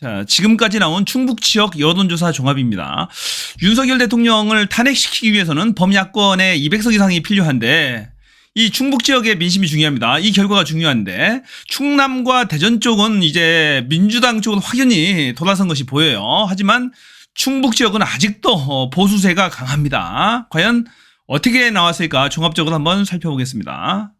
자, 지금까지 나온 충북 지역 여론조사 종합입니다. 윤석열 대통령을 탄핵시키기 위해서는 범야권의 200석 이상이 필요한데 이 충북 지역의 민심이 중요합니다. 이 결과가 중요한데 충남과 대전 쪽은 이제 민주당 쪽은 확연히 돌아선 것이 보여요. 하지만 충북 지역은 아직도 어, 보수세가 강합니다. 과연 어떻게 나왔을까 종합적으로 한번 살펴보겠습니다.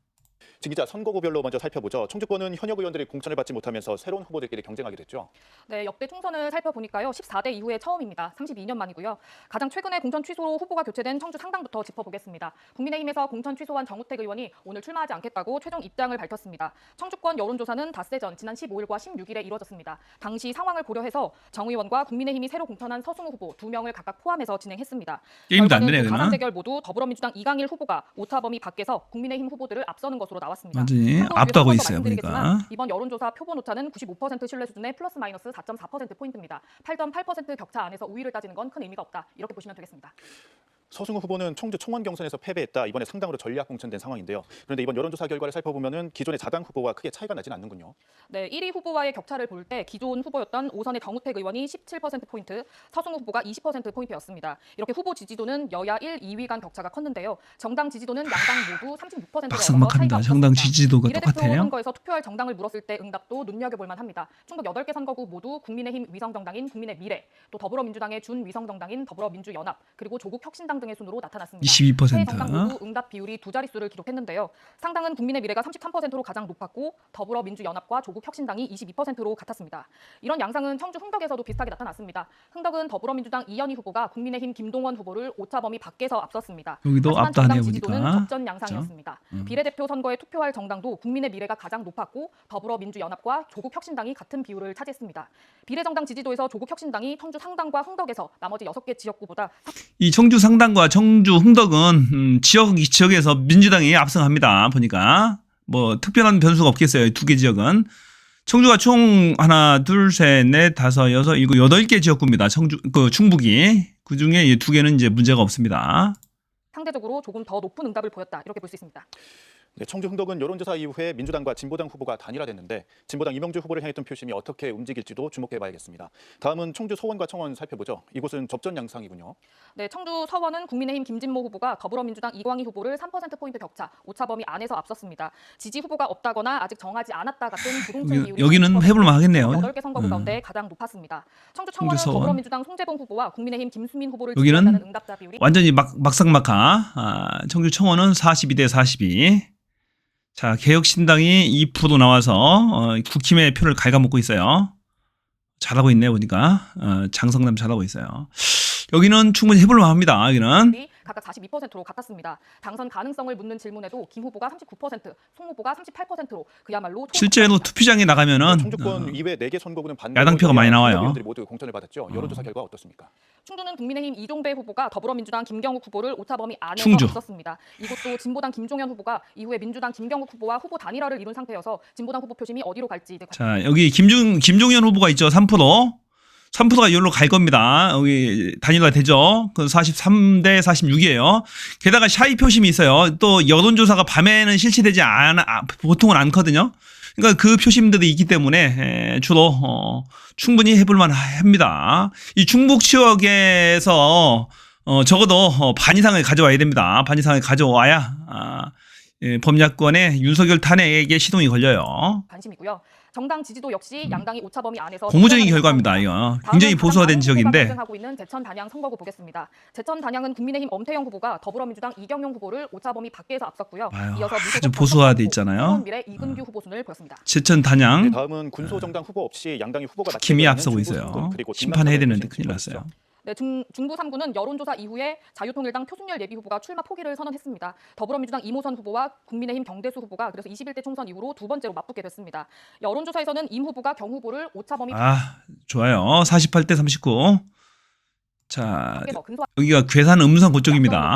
지기자 선거구별로 먼저 살펴보죠. 청주권은 현역 의원들이 공천을 받지 못하면서 새로운 후보들끼리 경쟁하게 됐죠. 네, 역대 총선을 살펴보니까요. 14대 이후에 처음입니다. 32년 만이고요. 가장 최근에 공천 취소로 후보가 교체된 청주 상당부터 짚어보겠습니다. 국민의힘에서 공천 취소한 정우택 의원이 오늘 출마하지 않겠다고 최종 입장을 밝혔습니다. 청주권 여론조사는 닷새 전 지난 15일과 16일에 이뤄졌습니다. 당시 상황을 고려해서 정 의원과 국민의힘이 새로 공천한 서승우 후보 두 명을 각각 포함해서 진행했습니다. 게임도 안 되네, 그. 가상 대결 모두 더불어민주당 이강일 후보가 오차 범위 밖에서 국민의힘 후보들을 앞서는 것으로 나 왔습니다. 완전히 압도하고 위에서 있어요, 말씀드리겠지만 보니까. 이번 여론조사 표본 오차는 95% 신뢰 수준의 플러스 마이너스 4.4% 포인트입니다. 8.8% 격차 안에서 우위를 따지는 건 큰 의미가 없다. 이렇게 보시면 되겠습니다. 서승우 후보는 청주 총원 경선에서 패배했다. 이번에 상당으로 전략 공천된 상황인데요. 그런데 이번 여론조사 결과를 살펴보면은 기존의 자당 후보와 크게 차이가 나진 않는군요. 네, 1위 후보와의 격차를 볼 때 기존 후보였던 오선의 정우택 의원이 17% 포인트, 서승우 후보가 20% 포인트였습니다. 이렇게 후보 지지도는 여야 1, 2위 간 격차가 컸는데요. 정당 지지도는 양당 모두 36%로 막상막합니다. 정당 지지도가 똑같아요. 선거에서 투표할 정당을 물었을 때 응답도 눈여겨볼 만합니다. 충북 8개 선거구 모두 국민의힘 위성정당인 국민의 미래, 또 더불어민주당의 준위성정당인 더불어민주연합, 그리고 조국 혁신당 등의 순으로 나타났습니다. 22%. 세 정당 모두 응답 비율이 두 자릿수를 기록했는데요. 상당은 국민의 미래가 33%로 가장 높았고 더불어민주연합과 조국혁신당이 22%로 같았습니다. 이런 양상은 청주 흥덕에서도 비슷하게 나타났습니다. 흥덕은 더불어민주당 이현희 후보가 국민의힘 김동원 후보를 오차 범위 밖에서 앞섰습니다. 여기도 지지도는 보니까. 접전 양상이었습니다. 음. 비례대표 선거에 투표할 정당도 국민의 미래가 가장 높았고 더불어민주연합과 조국혁신당이 같은 비율을 차지했습니다. 비례정당 지지도에서 조국혁신당이 청주 상당과 흥덕에서 나머지 6개 지역구보다 이 청주 상당 과 청주 흥덕은 음, 지역 지역에서 민주당이 압승합니다. 보니까 뭐 특별한 변수가 없겠어요. 두 개 지역은 청주가 총 하나, 둘, 셋, 넷, 다섯, 여섯, 일곱, 여덟 개 지역구입니다. 청주 그 충북이 그 중에 두 개는 이제 문제가 없습니다. 상대적으로 조금 더 높은 응답을 보였다. 이렇게 볼 수 있습니다. 네, 청주 흥덕은 여론조사 이후에 민주당과 진보당 후보가 단일화됐는데 진보당 이명주 후보를 향했던 표심이 어떻게 움직일지도 주목해봐야겠습니다. 다음은 청주 소원과 청원 살펴보죠. 이곳은 접전 양상이군요. 네, 청주 서원은 국민의힘 김진모 후보가 더불어민주당 이광희 후보를 3%포인트 격차, 오차 범위 안에서 앞섰습니다. 지지 후보가 없다거나 아직 정하지 않았다 같은 부동층 비율이 여기는 30%, 해볼만 하겠네요. 8개 선거구 음. 가운데 가장 높았습니다. 청주 청원은 청주 서원. 더불어민주당 송재봉 후보와 국민의힘 김수민 후보를 여기는 응답자 비율이 완전히 막, 막상막하. 아, 청주 청원은 42대 42. 자, 개혁신당이 2% 나와서 어, 국힘의 표를 갉아먹고 있어요. 잘하고 있네 보니까 어, 장성남 잘하고 있어요. 여기는 충분히 해볼 만 합니다. 여기는 이 각각 42%로 같았습니다. 당선 가능성을 묻는 질문에도 김 후보가 39%, 송 후보가 38%로 그야말로 실제로 투표장에 나가면은 네, 청주권 어, 이외 4개 선거구는 반 야당표가 많이 나와요. 의원들이 모두 공천을 받았죠. 여론조사 결과 어떻습니까? 충주는 국민의힘 이종배 후보가 더불어민주당 김경욱 후보를 오차범위 안에서 충주. 앞섰습니다. 이곳도 진보당 김종현 후보가 이후에 민주당 김경욱 후보와 후보 단일화를 이룬 상태여서 진보당 후보 표심이 어디로 갈지 이제 자 여기 김중 김종현 후보가 있죠 3% 3%가 여기로 갈 겁니다. 여기 단일화 되죠. 그 43대 46이에요. 게다가 샤이 표심이 있어요. 또 여론조사가 밤에는 실시되지 않아 아, 보통은 않거든요. 그러니까 그 표심들이 있기 때문에 에, 주로 어, 충분히 해볼만 합니다. 이 중북 지역에서 어, 적어도 어, 반 이상을 가져와야 됩니다. 반 이상을 가져와야 아, 예, 범야권의 윤석열 탄핵에 시동이 걸려요. 관심이고요. 정당 지지도 역시 양당이 오차 범위 안에서 음. 고무적인 결과입니다. 이거 굉장히 보수화된 지역인데 경쟁하고 있는 제천 단양 선거구 보겠습니다. 제천 단양은 국민의힘 엄태영 후보가 더불어민주당 이경용 후보를 오차 범위 밖에서 앞섰고요. 아유, 이어서 아주 보수화돼 있잖아요. 청원미래 이근규 후보 순을 보였습니다. 제천 네, 단양 다음은 군소정당 후보 없이 양당이 후보가 김이 맞대결하는 앞서고 있어요. 심판해야 되는데 큰일 났어요. 네, 중, 중부 3구는 여론조사 이후에 자유통일당 표순열 예비 후보가 출마 포기를 선언했습니다. 더불어민주당 이모선 후보와 국민의힘 경대수 후보가 그래서 21대 총선 이후로 두 번째로 맞붙게 됐습니다. 여론조사에서는 임 후보가 경 후보를 오차범위 아 좋아요. 48대 39. 자 근소하게 여기가 괴산 음성.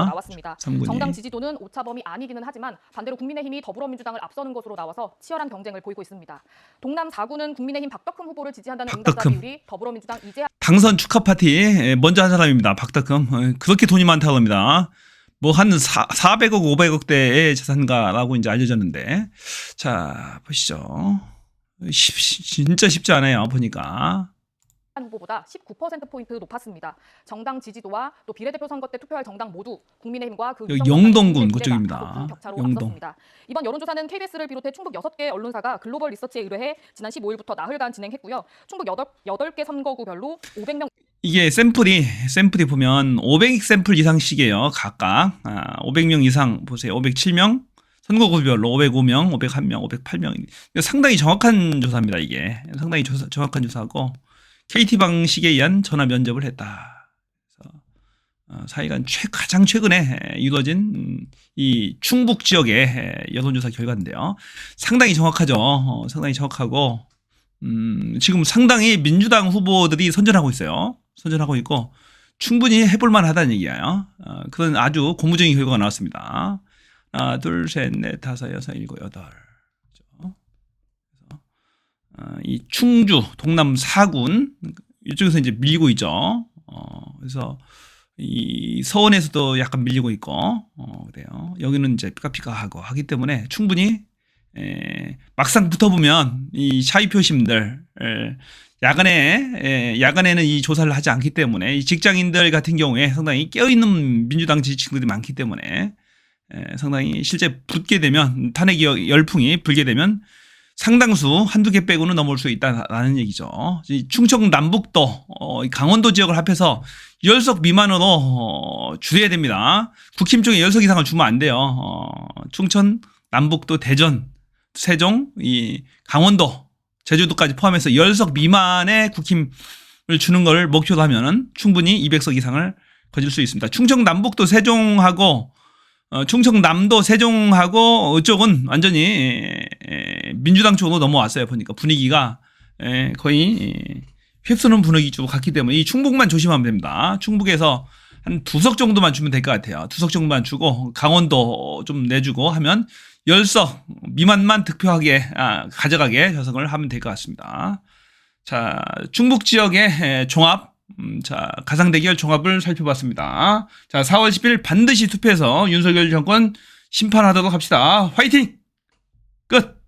나왔습니다. 삼군이. 정당 지지도는 오차범위 아니기는 하지만 반대로 국민의힘이 더불어민주당을 앞서는 것으로 나와서 치열한 경쟁을 보이고 있습니다. 동남 4구는 국민의힘 박덕흠 후보를 지지한다는 응답자 박덕흠. 비율이 더불어민주당 이재하 당선 축하 파티 예, 먼저 한 사람입니다. 박덕흠 어, 그렇게 돈이 많다고 합니다. 뭐한 400억 500억대의 재산가라고 이제 알려졌는데 자 보시죠. 쉽- 진짜 쉽지 않아요 보니까 후보보다 19%포인트 높았습니다. 정당 지지도와 또 비례대표 선거 때 투표할 정당 모두 국민의힘과 그 여기 영동군 그쪽입니다. 격차로 영동. 앞섰습니다. 이번 여론조사는 KBS를 비롯해 충북 6개 언론사가 글로벌 리서치에 의뢰해 지난 15일부터 나흘간 진행했고요. 충북 8, 8개 선거구별로 500명 이게 샘플이 샘플이 보면 500 샘플 이상씩이에요. 각각 아, 500명 이상 보세요. 507명 선거구별로 505명, 501명, 508명. 상당히 정확한 조사입니다. 이게 상당히 조사, 정확한 조사고 KT 방식에 의한 전화 면접을 했다. 그래서 어, 사이간 최, 가장 최근에 에, 이루어진 음, 이 충북 지역의 에, 여론조사 결과인데요. 상당히 정확하죠. 어, 상당히 정확하고 음, 지금 상당히 민주당 후보들이 선전하고 있어요. 선전하고 있고 충분히 해볼 만 하다는 얘기예요. 어, 그런 아주 고무적인 결과가 나왔습니다. 하나, 둘, 셋, 넷, 다섯, 여섯, 일곱, 여덟. 어, 이 충주 동남 사군 이쪽에서 이제 밀리고 있죠. 어, 그래서 이 서원에서도 약간 밀리고 있고 어, 그래요. 여기는 이제 피카피카하고 하기 때문에 충분히 에, 막상 붙어보면 이 샤이 표심들 에, 야간에 에, 야간에는 이 조사를 하지 않기 때문에 이 직장인들 같은 경우에 상당히 깨어있는 민주당 지지층들이 많기 때문에 에, 상당히 실제 붙게 되면 탄핵 여- 열풍이 불게 되면 상당수 한두 개 빼고는 넘어올 수 있다라는 얘기죠. 이 충청 남북도 어, 이 강원도 지역을 합해서 10석 미만으로 어, 줄여야 됩니다. 국힘 쪽에 10석 이상을 주면 안 돼요. 어, 충청 남북도 대전 세종, 이 강원도, 제주도까지 포함해서 10석 미만의 국힘을 주는 걸 목표로 하면은 충분히 200석 이상을 거질 수 있습니다. 충청 남북도 세종하고 어, 충청남도 세종하고 이쪽은 완전히 민주당 쪽으로 넘어왔어요. 보니까 분위기가 에, 거의 에, 휩쓰는 분위기 쪽으로 갔기 때문에 이 충북만 조심하면 됩니다. 충북에서 한 두 석 정도만 주면 될 것 같아요. 두 석 정도만 주고 강원도 좀 내주고 하면 10석 미만만 득표하게 아, 가져가게 조성을 하면 될 것 같습니다. 자, 충북 지역의 에, 종합 음, 자, 가상 대결 종합을 살펴봤습니다. 자, 4월 10일 반드시 투표해서 윤석열 정권 심판하도록 합시다. 화이팅! 끝!